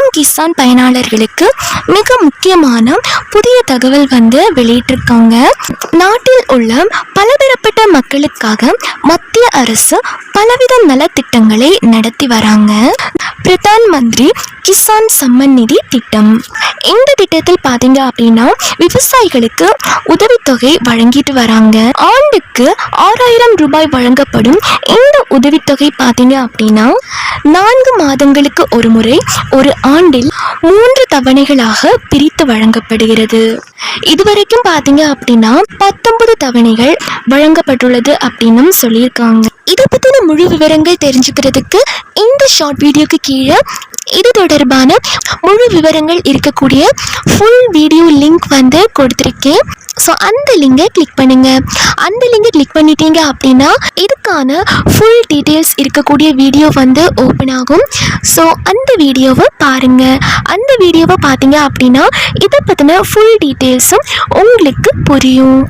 PM Kisan பயனாளர்களுக்கு மிக முக்கியமான புதிய தகவல் வந்து வெளியிட்டிருக்காங்க. நாட்டில் உள்ள பலதரப்பட்ட மக்களுக்காக மத்திய அரசு பலவித நலத்திட்டங்களை நடத்தி வராங்க. பிரதான் மந்திரி கிசான் சம்மன் நிதி திட்டம். இந்த திட்டத்தில் பார்த்தீங்க அப்படின்னா விவசாயிகளுக்கு உதவித்தொகை வழங்கிட்டு வராங்க. ஆண்டுக்கு ஆறாயிரம் ரூபாய் வழங்கப்படும் இந்த உதவித்தொகை பார்த்தீங்க அப்படின்னா நான்கு மாதங்களுக்கு ஒரு முறை ஒரு ஆண்டில் மூன்று தவணைகளாக பிரித்து வழங்கப்படுகிறது. இதுவரைக்கும் பார்த்தீங்க அப்படின்னா பத்தொன்பது தவணைகள் வழங்கப்பட்டுள்ளது அப்படின்னும் சொல்லியிருக்காங்க. இதை பற்றின முழு விவரங்கள் தெரிஞ்சுக்கிறதுக்கு இந்த ஷார்ட் வீடியோக்கு கீழே இது தொடர்பான முழு விவரங்கள் இருக்கக்கூடிய ஃபுல் வீடியோ லிங்க் வந்து கொடுத்துருக்கேன். ஸோ அந்த லிங்கை கிளிக் பண்ணுங்க. அந்த லிங்கை கிளிக் பண்ணிட்டீங்க அப்படின்னா இதுக்கான ஃபுல் டீட்டெயில்ஸ் இருக்கக்கூடிய வீடியோ வந்து ஓப்பன் ஆகும். ஸோ அந்த வீடியோவை பாருங்க. அந்த வீடியோவை பார்த்தீங்க அப்படின்னா இதை பற்றின ஃபுல் டீட்டெயில்ஸும் உங்களுக்கு புரியும்.